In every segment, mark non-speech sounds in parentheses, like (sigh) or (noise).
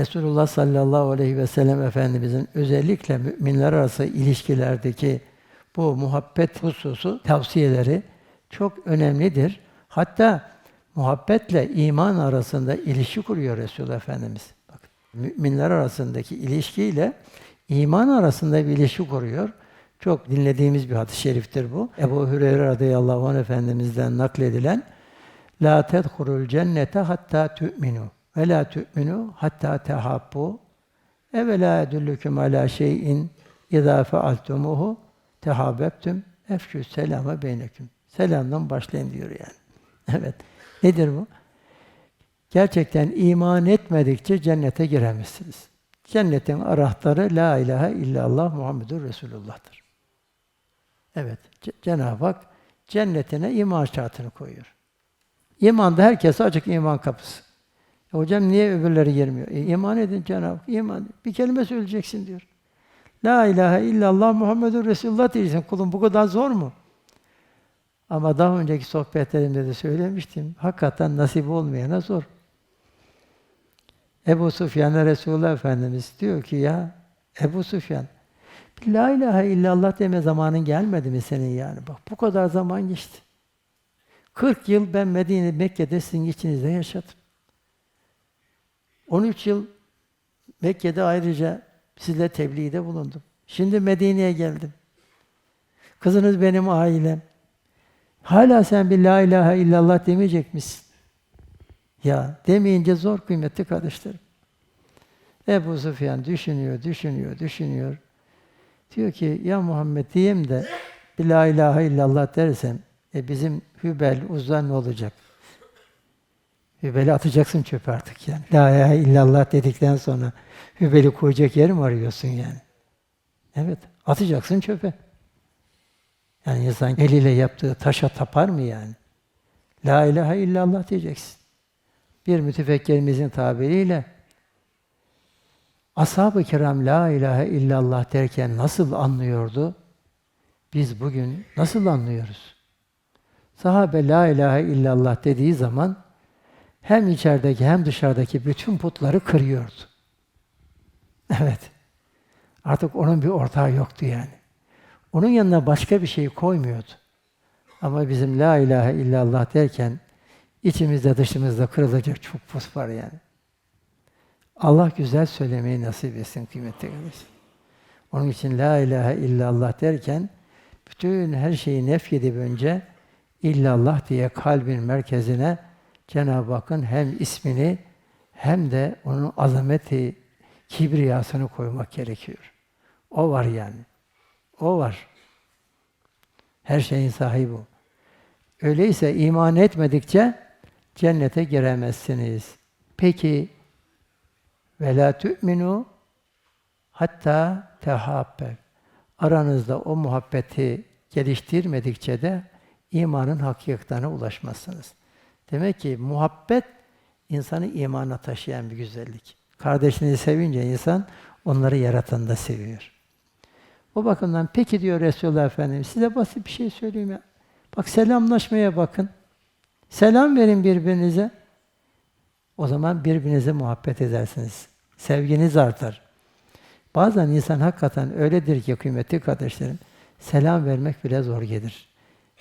Resulullah sallallahu aleyhi ve sellem Efendimizin özellikle müminler arası ilişkilerdeki bu muhabbet hususu tavsiyeleri çok önemlidir. Hatta muhabbetle iman arasında ilişki kuruyor Resulullah Efendimiz. Bakın, müminler arasındaki ilişkiyle iman arasında bir ilişki kuruyor. Çok dinlediğimiz bir hadis-i şeriftir bu. Ebu Hüreyre radıyallahu anh Efendimiz'den nakledilen La tedhurul cennete hatta tu'minu ve la tu'minu hatta tehabbu evvela edüllüküm ala şeyin izâ fealtumuhu tehabbebtüm efşü selama beyneküm. Selamdan başlayın diyor yani. (laughs) Evet. Nedir bu? Gerçekten iman etmedikçe cennete giremezsiniz. Cennetin anahtarı La ilahe illallah Muhammedur Resulullah'tır. Evet. Cenab-ı Hak cennetine iman şartını koyuyor. İmanda herkese açık iman kapısı. E hocam niye öbürleri girmiyor? E, iman edin Cenab-ı Hak. iman edin. Bir kelime söyleyeceksin diyor. La ilahe illallah Muhammedur Resulullah diyeceksin. Kulum bu kadar zor mu? Ama daha önceki sohbetlerimde de söylemiştim. Hakikaten nasip olmayana zor. Ebu Sufyan'a Resulullah Efendimiz diyor ki ya Ebu Sufyan La ilahe illallah deme zamanın gelmedi mi senin yani? Bak bu kadar zaman geçti. 40 yıl ben Medine, Mekke'de sizin içinizde yaşadım. 13 yıl Mekke'de ayrıca sizle tebliğde bulundum. Şimdi Medine'ye geldim. Kızınız benim ailem. Hala sen bir la ilahe illallah demeyecek misin? Ya demeyince zor kıymetli kardeşlerim. Ebu Sufyan düşünüyor, düşünüyor, düşünüyor. Diyor ki ya Muhammed diyeyim de bir la ilahe illallah dersem e bizim Hübel, Uzza ne olacak? Hübel'i atacaksın çöpe artık yani. La ilahe illallah dedikten sonra Hübel'i koyacak yer mi arıyorsun yani? Evet, atacaksın çöpe. Yani insan eliyle yaptığı taşa tapar mı yani? La ilahe illallah diyeceksin. Bir mütefekkirimizin tabiriyle Ashab-ı kiram la ilahe illallah derken nasıl anlıyordu? Biz bugün nasıl anlıyoruz? Sahabe la ilahe illallah dediği zaman hem içerideki hem dışarıdaki bütün putları kırıyordu. (laughs) Evet. Artık onun bir ortağı yoktu yani. Onun yanına başka bir şey koymuyordu. Ama bizim la ilahe illallah derken içimizde dışımızda kırılacak çok put var yani. Allah güzel söylemeyi nasip etsin kıymetli kardeşim. Onun için la ilahe illallah derken bütün her şeyi nefyedip önce illallah diye kalbin merkezine Cenab-ı Hakk'ın hem ismini hem de onun azameti, kibriyasını koymak gerekiyor. O var yani. O var. Her şeyin sahibi o. Öyleyse iman etmedikçe cennete giremezsiniz. Peki ve tu'minu hatta tehabbe. Aranızda o muhabbeti geliştirmedikçe de imanın hakikatine ulaşmazsınız. Demek ki muhabbet insanı imana taşıyan bir güzellik. Kardeşini sevince insan onları yaratan da seviyor. O bakımdan peki diyor Resulullah Efendimiz size basit bir şey söyleyeyim ya. Bak selamlaşmaya bakın. Selam verin birbirinize. O zaman birbirinize muhabbet edersiniz. Sevginiz artar. Bazen insan hakikaten öyledir ki kıymetli kardeşlerim, selam vermek bile zor gelir.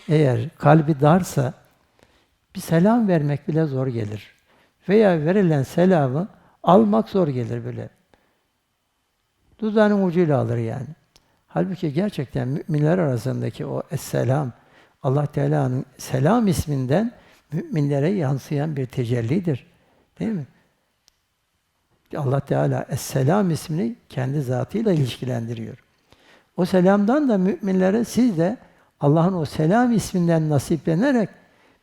Eğer kalbi darsa, bir selam vermek bile zor gelir. Veya verilen selamı almak zor gelir bile. Dudağının ucuyla alır yani. Halbuki gerçekten müminler arasındaki o esselam, Allah Teala'nın selam isminden müminlere yansıyan bir tecellidir. Değil mi? Allah Teala Es-Selam ismini kendi zatıyla ilişkilendiriyor. O selamdan da müminlere siz de Allah'ın o selam isminden nasiplenerek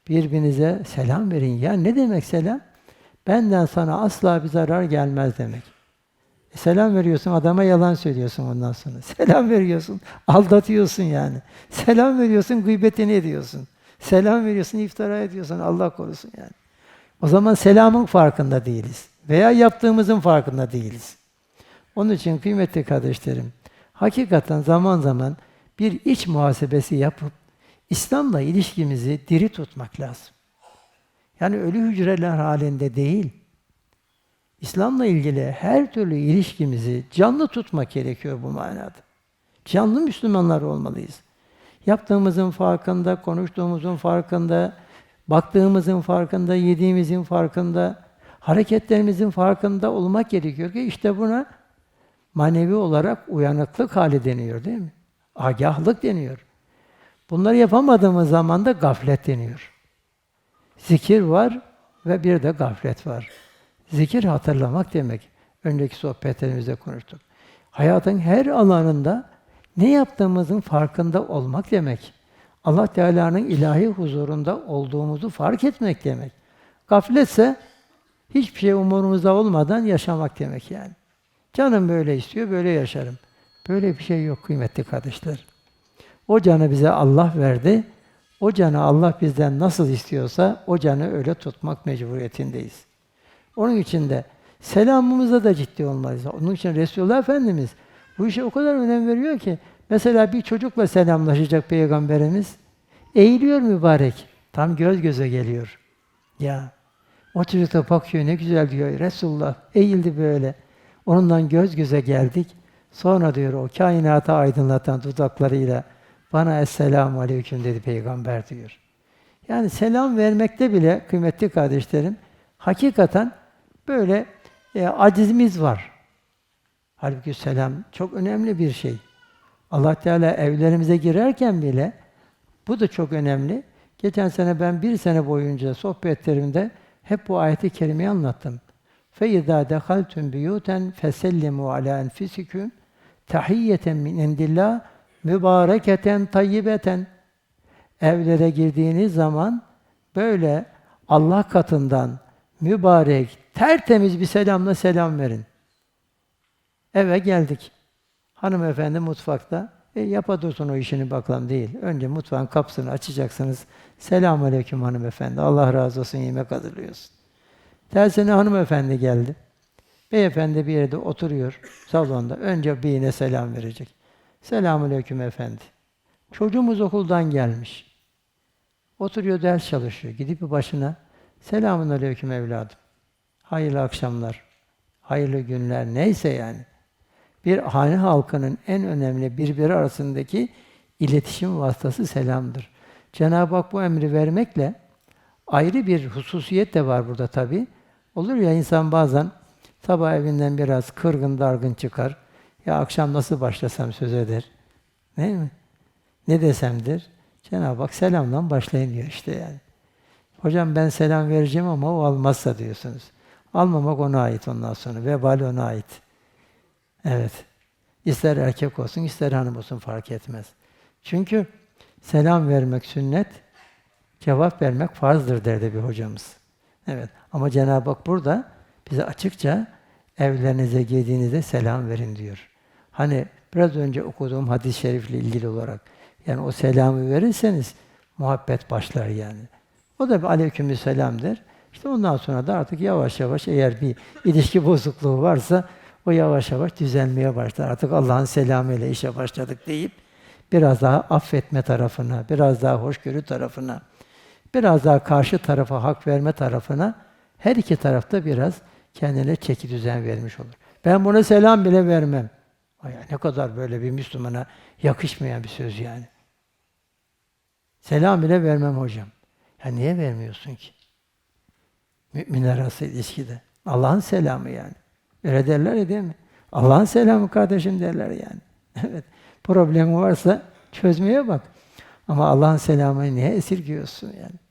birbirinize selam verin. Ya ne demek selam? Benden sana asla bir zarar gelmez demek. E, selam veriyorsun, adama yalan söylüyorsun ondan sonra. (laughs) Selam veriyorsun, aldatıyorsun yani. Selam veriyorsun, gıybetini ediyorsun. Selam veriyorsun, iftira ediyorsun. Allah korusun yani. O zaman selamın farkında değiliz. Veya yaptığımızın farkında değiliz. Onun için kıymetli kardeşlerim, hakikaten zaman zaman bir iç muhasebesi yapıp İslam'la ilişkimizi diri tutmak lazım. Yani ölü hücreler halinde değil. İslam'la ilgili her türlü ilişkimizi canlı tutmak gerekiyor bu manada. Canlı Müslümanlar olmalıyız. Yaptığımızın farkında, konuştuğumuzun farkında, baktığımızın farkında, yediğimizin farkında, hareketlerimizin farkında olmak gerekiyor ki işte buna manevi olarak uyanıklık hali deniyor değil mi? Agahlık deniyor. Bunları yapamadığımız zaman da gaflet deniyor. Zikir var ve bir de gaflet var. Zikir hatırlamak demek. Önceki sohbetlerimizde konuştuk. Hayatın her alanında ne yaptığımızın farkında olmak demek. Allah Teala'nın ilahi huzurunda olduğumuzu fark etmek demek. Gafletse hiçbir şey umurumuzda olmadan yaşamak demek yani. Canım böyle istiyor, böyle yaşarım. Böyle bir şey yok kıymetli kardeşler. O canı bize Allah verdi. O canı Allah bizden nasıl istiyorsa o canı öyle tutmak mecburiyetindeyiz. Onun için de selamımıza da ciddi olmalıyız. Onun için Resulullah Efendimiz bu işe o kadar önem veriyor ki mesela bir çocukla selamlaşacak peygamberimiz eğiliyor mübarek. Tam göz göze geliyor. Ya o çocuk da bakıyor ne güzel diyor Resulullah eğildi böyle. Onundan göz göze geldik. Sonra diyor o kainatı aydınlatan dudaklarıyla bana Esselamu Aleyküm dedi peygamber diyor. Yani selam vermekte bile kıymetli kardeşlerim hakikaten böyle e, acizimiz var. Halbuki selam çok önemli bir şey. Allah Teala evlerimize girerken bile bu da çok önemli. Geçen sene ben bir sene boyunca sohbetlerimde hep bu ayeti kerimeyi anlattım. فَاِذَا دَخَلْتُمْ بِيُوتًا فَسَلِّمُوا عَلَى أَنْفِسِكُمْ تَحِيَّةً مِنْ اِنْدِ اللّٰهِ mübareketen tayyibeten evlere girdiğiniz zaman böyle Allah katından mübarek, tertemiz bir selamla selam verin. Eve geldik. Hanımefendi mutfakta. E, yapa o işini bakalım değil. Önce mutfağın kapısını açacaksınız. Selamun aleyküm hanımefendi. Allah razı olsun yemek hazırlıyorsun. Tersine hanımefendi geldi. Beyefendi bir yerde oturuyor salonda. Önce birine selam verecek. Selamünaleyküm efendi. Çocuğumuz okuldan gelmiş. Oturuyor ders çalışıyor. Gidip bir başına Selamun aleyküm evladım. Hayırlı akşamlar. Hayırlı günler neyse yani. Bir hane halkının en önemli birbiri arasındaki iletişim vasıtası selamdır. Cenab-ı Hak bu emri vermekle ayrı bir hususiyet de var burada tabi. Olur ya insan bazen sabah evinden biraz kırgın dargın çıkar. Ya akşam nasıl başlasam söz eder. Değil mi? Ne desemdir? Cenab-ı Hak selamdan başlayın diyor işte yani. Hocam ben selam vereceğim ama o almazsa diyorsunuz. Almamak ona ait ondan sonra. Vebal ona ait. Evet. İster erkek olsun, ister hanım olsun fark etmez. Çünkü selam vermek sünnet, cevap vermek farzdır derdi bir hocamız. Evet. Ama Cenab-ı Hak burada bize açıkça evlerinize girdiğinizde selam verin diyor. Hani biraz önce okuduğum hadis-i şerifle ilgili olarak yani o selamı verirseniz muhabbet başlar yani. O da bir aleykümselam der. İşte ondan sonra da artık yavaş yavaş eğer bir ilişki (laughs) bozukluğu varsa o yavaş yavaş düzelmeye başlar. Artık Allah'ın selamıyla işe başladık deyip biraz daha affetme tarafına, biraz daha hoşgörü tarafına, biraz daha karşı tarafa hak verme tarafına her iki tarafta biraz kendine çeki düzen vermiş olur. Ben buna selam bile vermem. Ne kadar böyle bir Müslümana yakışmayan bir söz yani. Selam bile vermem hocam. Ya niye vermiyorsun ki? Müminler arası ilişkide. Allah'ın selamı yani. Öyle derler ya değil mi? Allah'ın selamı kardeşim derler yani. (laughs) evet. Problemi varsa çözmeye bak. Ama Allah'ın selamını niye esirgiyorsun yani?